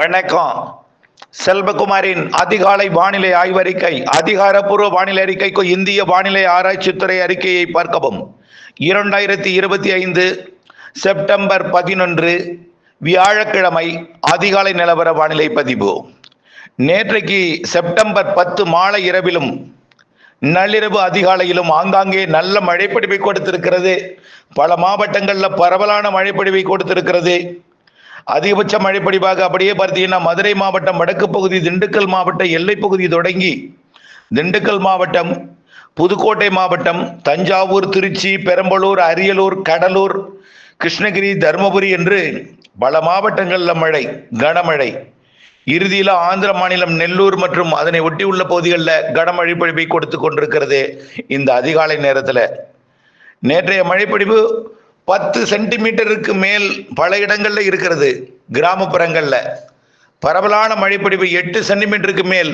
வணக்கம். செல்வகுமாரின் அதிகாலை வானிலை ஆய்வறிக்கை அதிகாரப்பூர்வ வானிலை அறிக்கைக்கு இந்திய வானிலை ஆராய்ச்சித்துறை அறிக்கையை பார்க்கவும். இரண்டாயிரத்தி இருபத்தி ஐந்து செப்டம்பர் பதினொன்று வியாழக்கிழமை அதிகாலை நிலவர வானிலை பதிவு. நேற்றைக்கு செப்டம்பர் பத்து மாலை இரவிலும் நள்ளிரவு அதிகாலையிலும் ஆங்காங்கே நல்ல மழைப்பொழிவை கொடுத்திருக்கிறது. பல மாவட்டங்களில் பரவலான மழைப்பொழிவை கொடுத்திருக்கிறது. அதிகபட்ச மழைப்படிவாக அப்படியே பார்த்தீங்கன்னா மதுரை மாவட்டம் வடக்கு பகுதி திண்டுக்கல் மாவட்ட எல்லைப்பகுதி தொடங்கி திண்டுக்கல் மாவட்டம் புதுக்கோட்டை மாவட்டம் தஞ்சாவூர் திருச்சி பெரம்பலூர் அரியலூர் கடலூர் கிருஷ்ணகிரி தருமபுரி என்று பல மாவட்டங்களில் மழை கனமழை. இறுதியில் ஆந்திர மாநிலம் நெல்லூர் மற்றும் அதனை ஒட்டியுள்ள பகுதிகளில் கனமழை பொழிவை கொடுத்து கொண்டிருக்கிறது இந்த அதிகாலை நேரத்தில். நேற்றைய மழைப்பொழிவு பத்து சென்டிமீட்டருக்கு மேல் பல இடங்களில் இருக்கிறது. கிராமப்புறங்களில். பரவலான மழைப்பிடிப்பு எட்டு சென்டிமீட்டருக்கு மேல்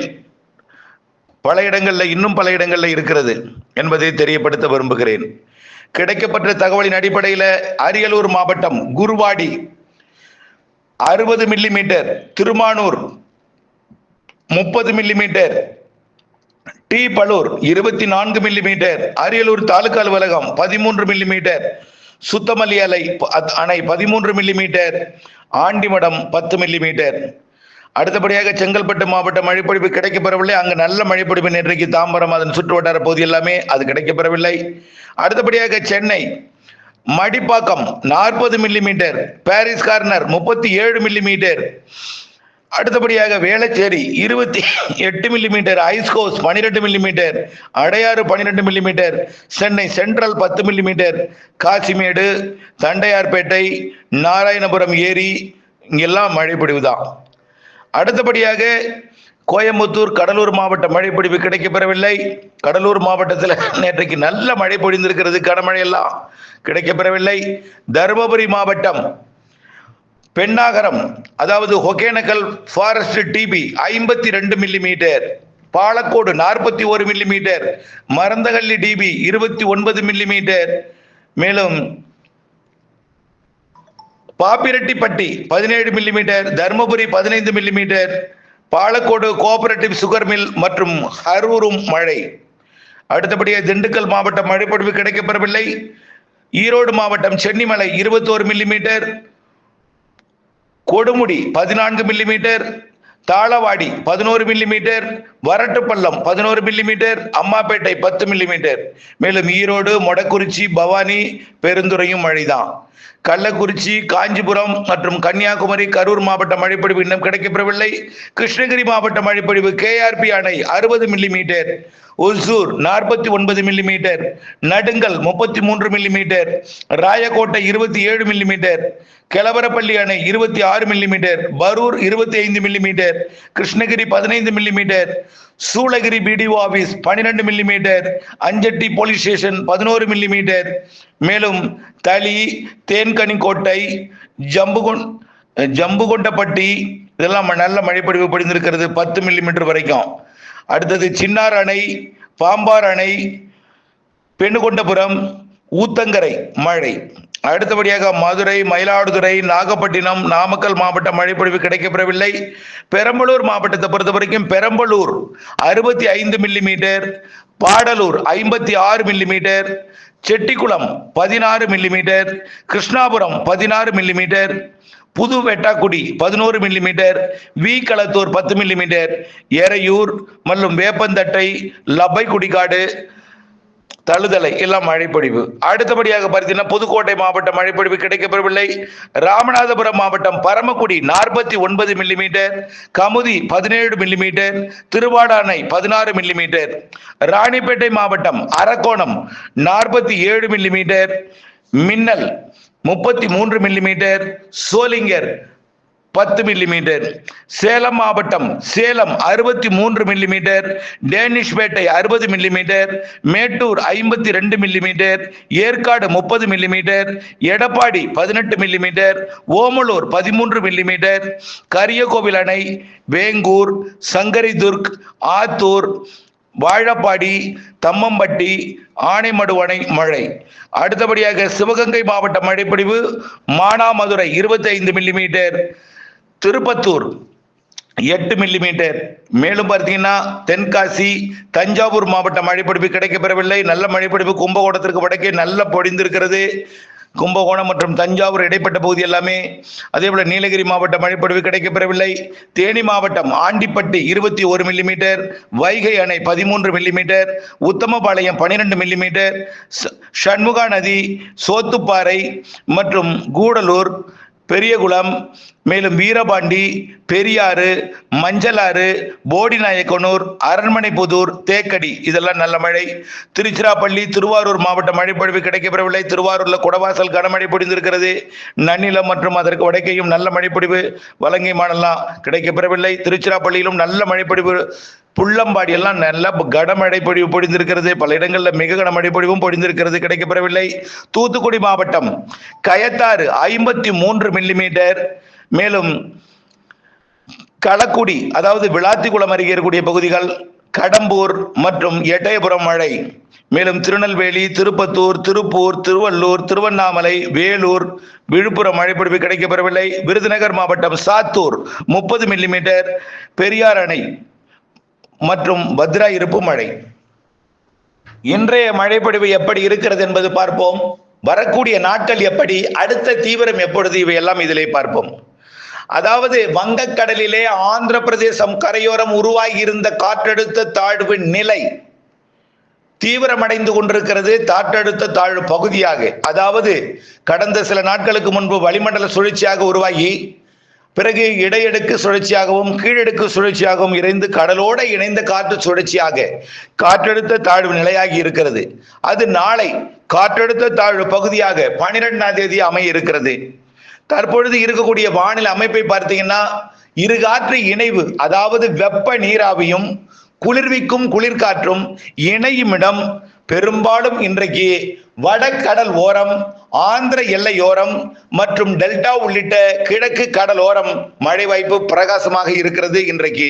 பல இடங்களில் இன்னும் பல இடங்களில் இருக்கிறது என்பதை தெரியப்படுத்த விரும்புகிறேன். கிடைக்கப்பட்ட தகவலின் அடிப்படையில் அரியலூர் மாவட்டம் குருவாடி அறுபது மில்லிமீட்டர். திருமானூர் முப்பது மில்லிமீட்டர். டி பலூர் இருபத்தி நான்கு மில்லிமீட்டர். அரியலூர் தாலுகா அலுவலகம் பதிமூன்று மில்லிமீட்டர். சுத்தமல்லி அலை அணை பதிமூன்று மில்லிமீட்டர் ஆண்டிமடம் பத்து மில்லிமீட்டர் அடுத்தபடியாக செங்கல்பட்டு மாவட்ட மழைப்பொழிவு கிடைக்கப்பெறவில்லை. அங்கு நல்ல மழைப்பொழிவு நேற்றைக்கு தாம்பரம் அதன் சுற்று வட்டார பகுதி எல்லாமே அது கிடைக்கப்பெறவில்லை. அடுத்தபடியாக சென்னை மடிப்பாக்கம் நாற்பது மில்லிமீட்டர் பாரிஸ் கார்னர் முப்பத்தி ஏழு மில்லிமீட்டர் அடுத்தபடியாக வேளச்சேரி இருபத்தி எட்டு மில்லிமீட்டர் ஐஸ்கோஸ் பன்னிரெண்டு மில்லிமீட்டர் அடையாறு பன்னிரெண்டு மில்லிமீட்டர் சென்னை சென்ட்ரல் பத்து மில்லிமீட்டர் காசிமேடு தண்டையார்பேட்டை நாராயணபுரம் ஏரி இங்கெல்லாம் மழைப்பொழிவு தான் அடுத்தபடியாக கோயம்புத்தூர் கடலூர் மாவட்ட மழைப்பொழிவு கிடைக்கப்பெறவில்லை. கடலூர் மாவட்டத்தில் நேற்றைக்கு நல்ல மழை பொழிந்திருக்கிறது கனமழை எல்லாம் கிடைக்கப்பெறவில்லை. தருமபுரி மாவட்டம் பெண்ணாகரம் அதாவது ஒகேனக்கல் ஃபாரஸ்ட் டிபி ஐம்பத்தி ரெண்டு மில்லிமீட்டர் பாலக்கோடு நாற்பத்தி ஒரு மில்லிமீட்டர் மருந்தகல்லி டிபி இருபத்தி ஒன்பது மில்லிமீட்டர் மேலும் பாப்பிரெட்டிப்பட்டி பதினேழு மில்லிமீட்டர் தருமபுரி பதினைந்து millimetre Palacode cooperative sugar mill மற்றும் அரூரும் மழை. அடுத்தபடியாக திண்டுக்கல் மாவட்டம் மழைப்பொழிவு கிடைக்கப்பெறவில்லை. ஈரோடு மாவட்டம் சென்னிமலை இருபத்தோரு மில்லிமீட்டர் கொடுமுடி பதினான்கு மில்லிமீட்டர் தாளவாடி பதினோரு மில்லிமீட்டர் வரட்டுப்பள்ளம் பதினோரு மில்லிமீட்டர் அம்மாப்பேட்டை பத்து மில்லிமீட்டர் மேலும் ஈரோடு மொடக்குறிச்சி பவானி பெருந்துறையும் மழைதான். கள்ளக்குறிச்சி காஞ்சிபுரம் மற்றும் கன்னியாகுமரி கரூர் மாவட்ட மழைப்பொழிவு இன்னும் கிடைக்கப்பெறவில்லை. கிருஷ்ணகிரி மாவட்ட மழைப்பொழிவு கேஆர்பி அணை அறுபது மில்லிமீட்டர் ஒசூர் நாற்பத்தி ஒன்பது மில்லிமீட்டர் நடுங்கல் முப்பத்தி மூன்று மில்லிமீட்டர் ராயக்கோட்டை இருபத்தி ஏழு மில்லிமீட்டர் கெலவரப்பள்ளி அணை இருபத்தி ஆறு மில்லிமீட்டர் பரூர் இருபத்தி ஐந்து மில்லிமீட்டர் கிருஷ்ணகிரி பதினைந்து மில்லிமீட்டர் சூளகிரி பிடிஓ ஆபீஸ் பன்னிரெண்டு மில்லிமீட்டர் அஞ்சட்டி போலீஸ் ஸ்டேஷன் பதினோரு மில்லிமீட்டர் மேலும் தளி தேன்கனிக்கோட்டை ஜம்புகொண் ஜம்புகொண்டப்பட்டி இதெல்லாம் ம- நல்ல மழைப்பொழிவு படிந்திருக்கிறது பத்து மில்லிமீட்டர் வரைக்கும். அடுத்தது சின்னார் அணை பாம்பார் அணை பெண்ணுகொண்டபுரம் ஊத்தங்கரை மழை. அடுத்தபடியாக மதுரை மயிலாடுதுறை நாகப்பட்டினம் நாமக்கல் மாவட்ட மழைப்பொழிவு கிடைக்கப்பெறவில்லை. பெரம்பலூர் மாவட்டத்தை பொறுத்த வரைக்கும் பெரம்பலூர் அறுபத்தி ஐந்து மில்லிமீட்டர் பாடலூர் ஐம்பத்தி ஆறு மில்லிமீட்டர் செட்டிக்குளம் பதினாறு மில்லிமீட்டர் கிருஷ்ணாபுரம் பதினாறு மில்லிமீட்டர் புது வெட்டாக்குடி பதினோரு மில்லிமீட்டர் வி களத்தூர் பத்து மில்லிமீட்டர் எறையூர் மற்றும் வேப்பந்தட்டை லப்பை தழுதலை எல்லாம் மழைப்பொழிவு. அடுத்தபடியாக பார்த்தீங்கன்னா புதுக்கோட்டை மாவட்டம் மழைப்பொழிவு கிடைக்கப்பெறவில்லை. ராமநாதபுரம் மாவட்டம் பரமக்குடி நாற்பத்தி ஒன்பது மில்லிமீட்டர் கமுதி பதினேழு மில்லிமீட்டர் திருவாடானை பதினாறு மில்லிமீட்டர் ராணிப்பேட்டை மாவட்டம் அரக்கோணம் நாற்பத்தி ஏழு மில்லிமீட்டர் மின்னல் முப்பத்தி மூன்று மில்லிமீட்டர் சோலிங்கர் பத்து மில்லிமீட்டர் சேலம் மாவட்டம் சேலம் அறுபத்தி மூன்று மில்லிமீட்டர் டேனிஷ்பேட்டை அறுபது மில்லிமீட்டர் மேட்டூர் ஐம்பத்தி ரெண்டு மில்லிமீட்டர் ஏற்காடு முப்பது மில்லிமீட்டர் எடப்பாடி பதினெட்டு மில்லிமீட்டர் ஓமலூர் பதிமூன்று மில்லிமீட்டர் கரியகோவில் அணை வேங்கூர் சங்கரிதுர்க் ஆத்தூர் வாழப்பாடி தம்மம்பட்டி ஆனைமடுவணை மழை. அடுத்தபடியாக சிவகங்கை மாவட்ட மழைப்பொழிவு மானாமதுரை இருபத்தி ஐந்து மில்லிமீட்டர் திருப்பத்தூர் எட்டு மில்லிமீட்டர் மேலும் பார்த்தீங்கன்னா தென்காசி தஞ்சாவூர் மாவட்ட மழைப்பிடிப்பு கிடைக்கப்பெறவில்லை. நல்ல மழைப்பிடிப்பு கும்பகோணத்திற்கு வடக்கே நல்ல பொழிந்திருக்கிறது. கும்பகோணம் மற்றும் தஞ்சாவூர் இடைப்பட்ட பகுதி எல்லாமே அதே போல நீலகிரி மாவட்டம் மழைப்பொழிவு கிடைக்கப்பெறவில்லை தேனி மாவட்டம் ஆண்டிப்பட்டி இருபத்தி ஒரு மில்லிமீட்டர் வைகை அணை பதிமூன்று மில்லிமீட்டர் உத்தமபாளையம் பன்னிரெண்டு மில்லிமீட்டர் ச- சண்முகா நதி சோத்துப்பாறை மற்றும் கூடலூர் பெரியகுளம் மேலும் வீரபாண்டி பெரியாறு மஞ்சளாறு போடிநாயக்கனூர் அரண்மனைப்புதூர் தேக்கடி இதெல்லாம் நல்ல மழை. திருச்சிராப்பள்ளி திருவாரூர் மாவட்ட மழைப்பொழிவு கிடைக்கப்பெறவில்லை. திருவாரூரில் குடவாசல் கனமழை பொழிந்திருக்கிறது. நன்னிலம் மற்றும் அதற்கு வடக்கையும் நல்ல மழைப்பொழிவு வலங்கை மாடலாம் கிடைக்கப்பெறவில்லை. திருச்சிராப்பள்ளியிலும் நல்ல மழைப்பொழிவு புள்ளம்பாடி எல்லாம் நல்ல கனமழை பொழிவு பொழிந்திருக்கிறது. பல இடங்களில் மிக கனமழை பொழிவும் பொழிந்திருக்கிறது. கிடைக்கப்பெறவில்லை. தூத்துக்குடி மாவட்டம் கயத்தாறு ஐம்பத்தி மூன்று மில்லிமீட்டர். மேலும் களக்குடி அதாவது விளாத்திக்குளம் அருகே இருக்கக்கூடிய பகுதிகள் கடம்பூர் மற்றும் எட்டயபுரம் மழை. மேலும் திருநெல்வேலி திருப்பத்தூர் திருப்பூர் திருவள்ளூர் திருவண்ணாமலை வேலூர் விழுப்புரம் மழைப்பிடிப்பு கிடைக்கப்பெறவில்லை. விருதுநகர் மாவட்டம் சாத்தூர் முப்பது மில்லிமீட்டர். பெரியார் அணை மற்றும் பத்ரா இருப்பு மழை. இன்றைய மழைப்பொழிவு எப்படி இருக்கிறது என்பது பார்ப்போம். வரக்கூடிய நாட்கள் எப்படி அடுத்த தீவிரம் எப்பொழுது இவையெல்லாம் இதிலே பார்ப்போம். அதாவது வங்கக்கடலிலே ஆந்திர பிரதேசம் கரையோரம் உருவாகி இருந்த காற்றழுத்த தாழ்வு நிலை தீவிரமடைந்து கொண்டிருக்கிறது. காற்றழுத்த தாழ்வு பகுதியாக அதாவது கடந்த சில நாட்களுக்கு முன்பு வளிமண்டல சுழற்சியாக உருவாகி பிறகு இடையடுக்கு சுழற்சியாகவும் கீழடுக்கு சுழற்சியாகவும் இணைந்து கடலோட இணைந்த காற்று சுழற்சியாக காற்றழுத்த தாழ்வு நிலையாகி இருக்கிறது. அது நாளை காற்றழுத்த தாழ்வு பகுதியாக பனிரெண்டாம் தேதி அமைய இருக்கிறது. தற்பொழுது இருக்கக்கூடிய வானிலை அமைப்பை பார்த்தீங்கன்னா இருகாற்று இணைவு அதாவது வெப்ப நீராவியும் குளிர்விக்கும் குளிர்காற்றும் இணையும் இடம் பெரும்பாலும் இன்றைக்கு வடகடல் ஓரம் ஆந்திர எல்லையோரம் மற்றும் டெல்டா உள்ளிட்ட கிழக்கு கடல் ஓரம் மழை வாய்ப்பு பிரகாசமாக இருக்கிறது இன்றைக்கு.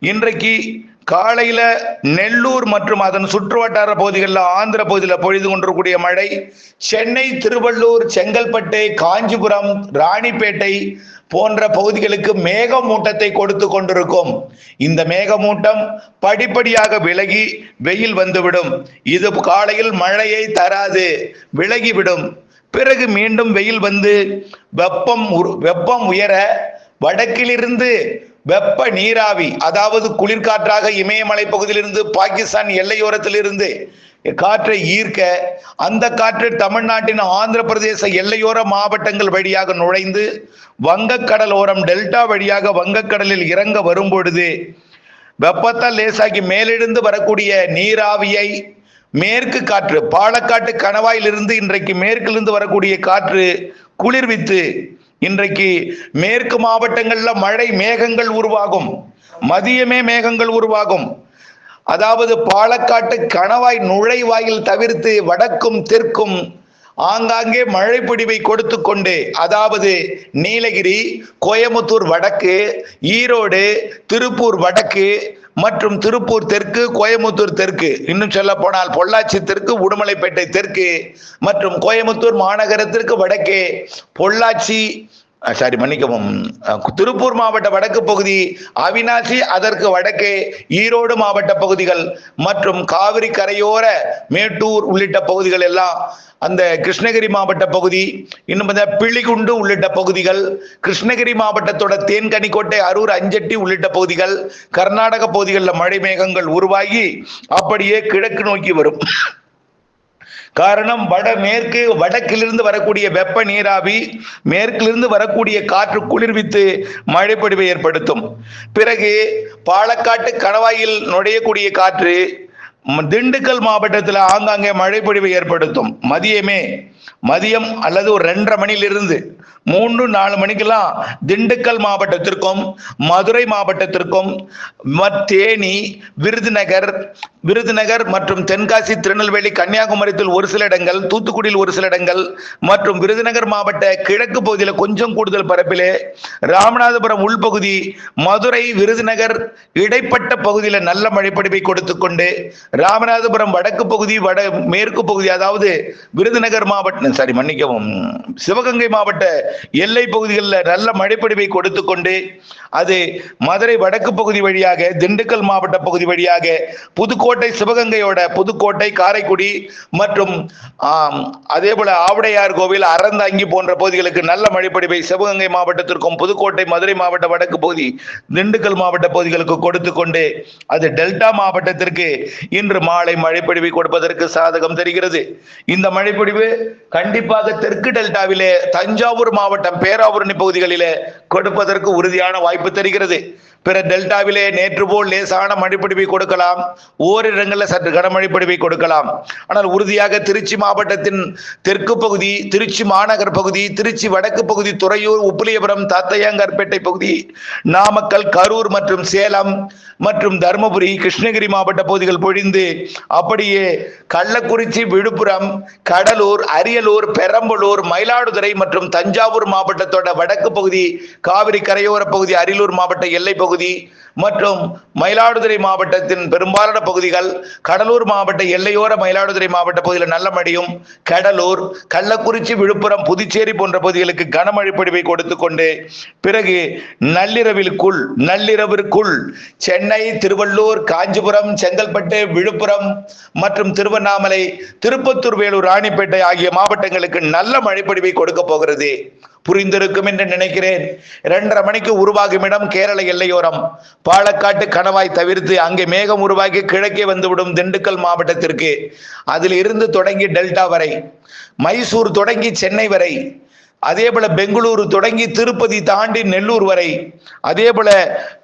இன்றைக்கு காலையில நெல்லூர் மற்றும் அதன் சுற்றுவட்டார பகுதிகளில் ஆந்திர பகுதியில் பொழிது கொண்டிருக்கூடிய மழை சென்னை திருவள்ளூர் செங்கல்பட்டு காஞ்சிபுரம் ராணிப்பேட்டை போன்ற பகுதிகளுக்கு மேகமூட்டத்தை கொடுத்து கொண்டிருக்கும். இந்த மேகமூட்டம் படிப்படியாக விலகி வெயில் வந்துவிடும். இது காலையில் மழையை தராது விலகிவிடும். பிறகு மீண்டும் வெயில் வந்து வெப்பம் உரு- வெப்பம் உயர வடக்கிலிருந்து வெப்ப நீராவி அதாவது குளிர்காற்றாக இமயமலை பகுதியிலிருந்து பாகிஸ்தான் எல்லையோரத்திலிருந்து காற்றை ஈர்க்க அந்த காற்று தமிழ்நாட்டின் ஆந்திர பிரதேச எல்லையோர மாவட்டங்கள் வழியாக நுழைந்து வங்கக்கடல் ஓரம் டெல்டா வழியாக வங்கக்கடலில் இறங்க வரும்பொழுது வெப்பத்தால் லேசாகி மேலிருந்து வரக்கூடிய நீராவியை மேற்கு காற்று பாலக்காட்டு கணவாயிலிருந்து இன்றைக்கு மேற்கிலிருந்து வரக்கூடிய காற்று குளிர்வித்து இன்றைக்கு மேற்கு மாவட்டங்கள்ல மழை மேகங்கள் உருவாகும். மதியமே மேகங்கள் உருவாகும். அதாவது பாலக்காட்டு கணவாய் நுழைவாயில் தவிர்த்து வடக்கும் தெற்கும் ஆங்காங்கே மழை பிடிவை கொடுத்து கொண்டு அதாவது நீலகிரி கோயமுத்தூர் வடக்கு ஈரோடு திருப்பூர் வடக்கு மற்றும் திருப்பூர் தெற்கு கோயமுத்தூர் தெற்கு இன்னும் சொல்ல போனால் பொள்ளாச்சி தெற்கு உடுமலைப்பேட்டை தெற்கு மற்றும் கோயமுத்தூர் மாநகரத்திற்கு வடக்கே பொள்ளாச்சி சாரி மன்னிக்கவும். திருப்பூர் மாவட்ட வடக்கு பகுதி அவினாசி அதற்கு வடக்கே ஈரோடு மாவட்ட பகுதிகள் மற்றும் காவிரி கரையோர மேட்டூர் உள்ளிட்ட பகுதிகள் எல்லாம் அந்த கிருஷ்ணகிரி மாவட்ட பகுதி இன்னும் இந்த பிளிகுண்டு உள்ளிட்ட பகுதிகள் கிருஷ்ணகிரி மாவட்டத்தோட தேன்கனிக்கோட்டை அரூர் அஞ்சட்டி உள்ளிட்ட பகுதிகள் கர்நாடக பகுதிகளில் மழை மேகங்கள் உருவாகி அப்படியே கிழக்கு நோக்கி வரும். காரணம் வடமேற்கு வடக்கிலிருந்து வரக்கூடிய வெப்ப நீராவி மேற்கிலிருந்து வரக்கூடிய காற்று குளிர்வித்து மழைப்பொழிவை ஏற்படுத்தும். பிறகு பாலக்காட்டு கணவாயில் நுழையக்கூடிய காற்று திண்டுக்கல் மாவட்டத்தில் ஆங்காங்கே மழைப்பொழிவை ஏற்படுத்தும். மதியமே மதியம் அல்லது ஒரு ரெண்டரை மணியிலிருந்து மூன்று நாலு மணிக்கெல்லாம் திண்டுக்கல் மாவட்டத்திற்கும் மதுரை மாவட்டத்திற்கும் தேனி விருதுநகர் விருதுநகர் மற்றும் தென்காசி திருநெல்வேலி கன்னியாகுமரியில் ஒரு சில இடங்கள் தூத்துக்குடியில் ஒரு சில இடங்கள் மற்றும் விருதுநகர் மாவட்ட கிழக்கு பகுதியில் கொஞ்சம் கூடுதல் பரப்பிலே ராமநாதபுரம் உள்பகுதி மதுரை விருதுநகர் இடைப்பட்ட பகுதியில் நல்ல மழைப்படிப்பை கொடுத்து கொண்டு ராமநாதபுரம் வடக்கு பகுதி வட மேற்கு பகுதி அதாவது விருதுநகர் மாவட்டம் மாவட்ட சாரி மன்னிக்கவும். சிவகங்கை மாவட்ட எல்லை பகுதிகளில் நல்ல மழைப்பொழிவை கொடுத்து கொண்டு அது மதுரை வடக்கு பகுதி வழியாக திண்டுக்கல் மாவட்ட பகுதி வழியாக புதுக்கோட்டை சிவகங்கையோட புதுக்கோட்டை காரைக்குடி மற்றும் அதே போல ஆவுடையார் கோவில் அறந்தாங்கி போன்ற பகுதிகளுக்கு நல்ல மழைப்பொழிவை சிவகங்கை மாவட்டத்திற்கும் புதுக்கோட்டை மதுரை மாவட்ட வடக்கு பகுதி திண்டுக்கல் மாவட்ட பகுதிகளுக்கு கொடுத்து கொண்டு அது டெல்டா மாவட்டத்திற்கு இன்று மாலை மழைப்பொழிவை கொடுப்பதற்கு சாதகம் தெரிகிறது. இந்த மழைப்பொழிவு கண்டிப்பாக தெற்கு டெல்டாவிலே தஞ்சாவூர் மாவட்டம் பேராவூரணி பகுதிகளிலே கொடுப்பதற்கு உறுதியான வாய்ப்பு தெரிகிறது. பிற டெல்டாவிலே நேற்று போல் லேசான மழைப்பிடிவை கொடுக்கலாம். ஓரிடங்களில் சற்று கனமழைப்பொழிவை கொடுக்கலாம். ஆனால் உறுதியாக திருச்சி மாவட்டத்தின் தெற்கு பகுதி திருச்சி மாநகர் பகுதி திருச்சி வடக்கு பகுதி துறையூர் உப்பிலியபுரம் தாத்தையாங்கார்பேட்டை பகுதி நாமக்கல் கரூர் மற்றும் சேலம் மற்றும் தருமபுரி கிருஷ்ணகிரி மாவட்ட பகுதிகள் பொழிந்து அப்படியே கள்ளக்குறிச்சி விழுப்புரம் கடலூர் அரியலூர் பெரம்பலூர் மயிலாடுதுறை மற்றும் தஞ்சாவூர் மாவட்டத்தோட வடக்கு பகுதி காவிரி கரையோர பகுதி அரியலூர் மாவட்ட எல்லை பகுதி மற்றும் மயிலாடுதுறை மாவட்டத்தின் பெரும்பாலான பகுதிகள் கடலூர் மாவட்ட எல்லையோர மயிலாடுதுறை மாவட்ட பகுதியில் நல்ல மழையும் கடலூர் கள்ளக்குறிச்சி விழுப்புரம் புதுச்சேரி போன்ற பகுதிகளுக்கு கனமழை பொழிவை கொடுத்து கொண்டு பிறகு நள்ளிரவிற்குள் நள்ளிரவிற்குள் சென்னை திருவள்ளூர் காஞ்சிபுரம் செங்கல்பட்டு விழுப்புரம் மற்றும் திருவண்ணாமலை திருப்பத்தூர் வேலூர் ராணிப்பேட்டை ஆகிய மாவட்டங்களுக்கு நல்ல மழைப்பொழிவை கொடுக்க போகிறது. புரிந்திருக்கும் என்று நினைக்கிறேன். இரண்டரை மணிக்கு உருவாகும் இடம் கேரள எல்லையோரம். பாலக்காட்டு கணவாய் தவிர்த்து அங்கே மேகம் உருவாகி கிழக்கே வந்துவிடும் திண்டுக்கல் மாவட்டத்திற்கு. அதில் இருந்து தொடங்கி டெல்டா வரை. மைசூர் தொடங்கி சென்னை வரை. அதே போல பெங்களூரு தொடங்கி திருப்பதி தாண்டி நெல்லூர் வரை. அதே போல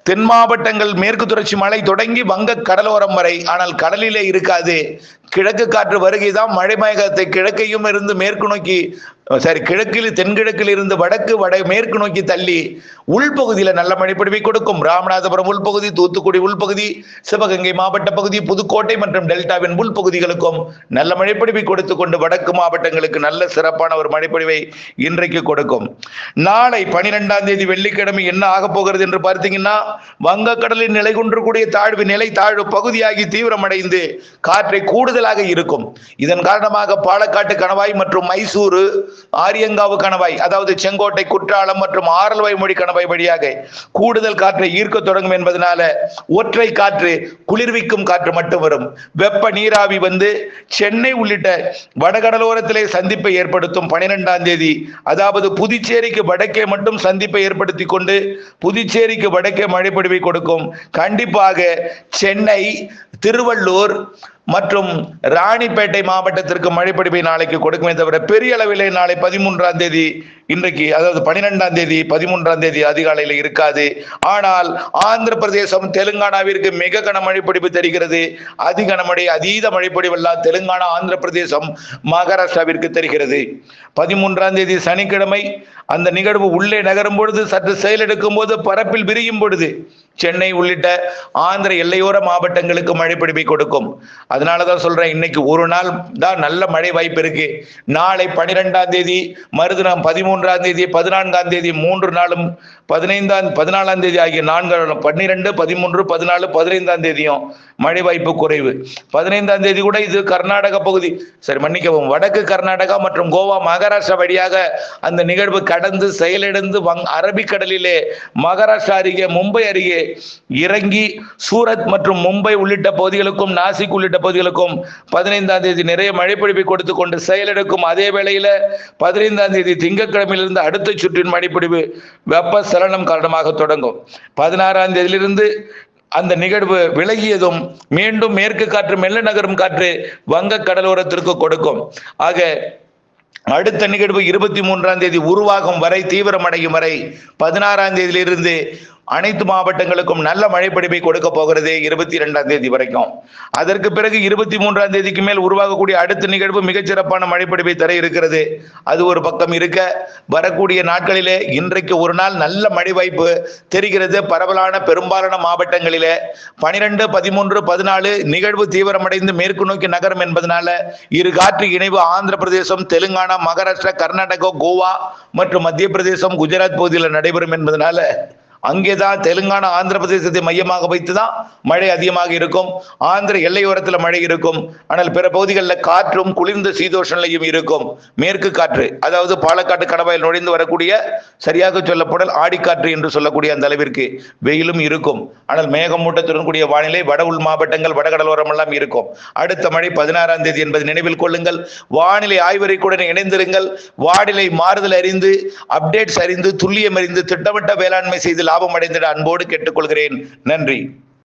தென் மாவட்டங்கள் மேற்கு தொடர்ச்சி மலை தொடங்கி வங்க கடலோரம் வரை. ஆனால் கடலிலே இருக்காது. கிழக்கு காற்று வருகை தான் மழை மயக்கத்தை கிழக்கையும் இருந்து மேற்கு நோக்கி சாரி கிழக்கில் தென்கிழக்கில் இருந்து வடக்கு வட மேற்கு நோக்கி தள்ளி உள்பகுதியில நல்ல மழைப்பொழிவை கொடுக்கும். ராமநாதபுரம் உள்பகுதி தூத்துக்குடி உள்பகுதி சிவகங்கை மாவட்ட பகுதி புதுக்கோட்டை மற்றும் டெல்டாவின் உள்பகுதிகளுக்கும் நல்ல மழைப்பொழிவை கொடுத்து கொண்டு வடக்கு மாவட்டங்களுக்கு நல்ல சிறப்பான ஒரு மழைப்பொழிவை இன்றைக்கு கொடுக்கும். நாளை பனிரெண்டாம் தேதி வெள்ளிக்கிழமை என்ன ஆக போகிறது என்று பார்த்தீங்கன்னா வங்கக்கடலில் நிலை கொண்டிருக்கூடிய தாழ்வு நிலை தாழ்வு பகுதியாகி தீவிரமடைந்து காற்றை கூடுதல் கூடுதலாக இருக்கும். இதன் காரணமாக பாலக்காட்டு கணவாய் மற்றும் மைசூரு ஆரியங்காவு கணவாய் அதாவது செங்கோட்டை குற்றாலம் மற்றும் ஆரல்வாய் மொழி கணவாய் வழியாக கூடுதல் காற்றை ஈர்க்க தொடங்கும் என்பதனால ஒற்றை காற்று குளிர்விக்கும் காற்று மட்டும் வரும். வெப்ப நீராவி வந்து சென்னை உள்ளிட்ட வடகடலோரத்திலே சந்திப்பை ஏற்படுத்தும் பனிரெண்டாம் தேதி அதாவது புதுச்சேரிக்கு வடக்கே மட்டும் சந்திப்பை ஏற்படுத்தி கொண்டு புதுச்சேரிக்கு வடக்கே மழைப்பொழிவை கொடுக்கும். கண்டிப்பாக சென்னை திருவள்ளூர் மற்றும் ராணிப்பேட்டை மாவட்டத்திற்கு மழைப்பொழிவை நாளைக்கு கொடுக்குமே தவிர பெரிய அளவிலே நாளை பதிமூன்றாம் தேதி இன்றைக்கு அதாவது பனிரெண்டாம் தேதி பதிமூன்றாம் தேதி அதிகாலையில் இருக்காது. ஆனால் ஆந்திர பிரதேசம் தெலுங்கானாவிற்கு மிக கனமழை பிடிப்பு தெரிகிறது. அதி கனமழை அதீத மழைப்பொழிவெல்லாம் தெலுங்கானா ஆந்திர பிரதேசம் மகாராஷ்டிராவிற்கு தெரிகிறது. பதிமூன்றாம் தேதி சனிக்கிழமை அந்த நிகழ்வு உள்ளே நகரும் பொழுது சற்று செயலெடுக்கும் போது பரப்பில் விரியும் பொழுது சென்னை உள்ளிட்ட ஆந்திர எல்லையோர மாவட்டங்களுக்கு மழை பிடிப்பை கொடுக்கும் அதனாலதான் சொல்றேன் இன்னைக்கு ஒரு நாள் தான் நல்ல மழை வாய்ப்பு இருக்கு. நாளை பனிரெண்டாம் தேதி மறுதினம் பதிமூன்றாம் தேதி பதினான்காம் தேதி மூன்று நாளும் பதினைந்தாம் பதினாலாம் தேதி ஆகிய நான்கு பன்னிரெண்டு பதிமூன்று பதினாலு பதினைந்தாம் தேதியும் மழை வாய்ப்பு குறைவு. பதினைந்தாம் தேதி கூட இது கர்நாடக பகுதி. சரி மன்னிக்கவும் வடக்கு கர்நாடகா மற்றும் கோவா மகாராஷ்டிரா வழியாக அந்த நிகழ்வு கடந்து செயலிழந்து வங் அரபிக்கடலிலே மகாராஷ்டிரா அருகே மும்பை அருகே இறங்கி சூரத் மற்றும் மும்பை உள்ளிட்ட பகுதிகளுக்கும் நாசிக் உள்ளிட்ட பகுதிகளுக்கும் பதினைந்தாம் தேதி நிறைய மழைப்பொழிவை கொடுத்து கொண்டு செயலெடுக்கும். அதே வேளையில பதினைந்தாம் தேதி திங்கட்கிழமையிலிருந்து அடுத்த சுற்றின் மழைப்பொழிவு வெப்ப சலனம் காரணமாக தொடங்கும். பதினாறாம் தேதியிலிருந்து அந்த நிகழ்வு விலகியதும் மீண்டும் மேற்கு காற்று மெல்ல நகரும் காற்று வங்க கடலோரத்திற்கு கொடுக்கும். ஆக அடுத்த நிகழ்வு இருபத்தி மூன்றாம் தேதி உருவாகும் வரை தீவிரமடையும் வரை பதினாறாம் தேதியிலிருந்து அனைத்து மாவட்டங்களுக்கும் நல்ல மழைப்பொழிவை கொடுக்க போகிறது இருபத்தி இரண்டாம் தேதி வரைக்கும். அதற்கு பிறகு இருபத்தி மூன்றாம் தேதிக்கு மேல் உருவாகக்கூடிய அடுத்த நிகழ்வு மிகச்சிறப்பான மழைப்பொழிவை தர இருக்கிறது. அது ஒரு பக்கம் இருக்க வரக்கூடிய நாட்களிலே இன்றைக்கு ஒரு நாள் நல்ல மழை வாய்ப்பு தெரிகிறது. பரவலான பெரும்பாலான மாவட்டங்களிலே பனிரெண்டு பதிமூன்று பதினாலு நிகழ்வு தீவிரமடைந்து மேற்கு நோக்கி நகரம் என்பதனால இரு காற்று இணைவு ஆந்திர பிரதேசம் தெலுங்கானா மகாராஷ்டிரா கர்நாடகா கோவா மற்றும் மத்திய பிரதேசம் குஜராத் பகுதியில் நடைபெறும் என்பதனால அங்கேதான் தெலுங்கானா ஆந்திர பிரதேசத்தை மையமாக வைத்து தான் மழை அதிகமாக இருக்கும். ஆந்திர எல்லையோரத்தில் மழை இருக்கும். ஆனால் பிற பகுதிகளில் காற்றும் குளிர்ந்த சீதோஷநிலையும் இருக்கும். மேற்கு காற்று அதாவது பாலக்காட்டு கடவாயில் நுழைந்து வரக்கூடிய சரியாக சொல்லப்படல் ஆடிக்காற்று என்று சொல்லக்கூடிய அந்த அளவிற்கு வெயிலும் இருக்கும். ஆனால் மேகமூட்டத்துடன் கூடிய வானிலை வட உள் மாவட்டங்கள் வடகடலோரம் எல்லாம் இருக்கும். அடுத்த மழை பதினாறாம் தேதி என்பதை நினைவில் கொள்ளுங்கள். வானிலை ஆய்வறிக்கையுடன் இணைந்திருங்கள். வானிலை மாறுதல் அறிந்து அப்டேட்ஸ் அறிந்து துல்லியம் அறிந்து திட்டமிட்ட வேளாண்மை செய்து லாபம் அடைந்திட அன்போடு கேட்டுக்கொள்கிறேன். நன்றி.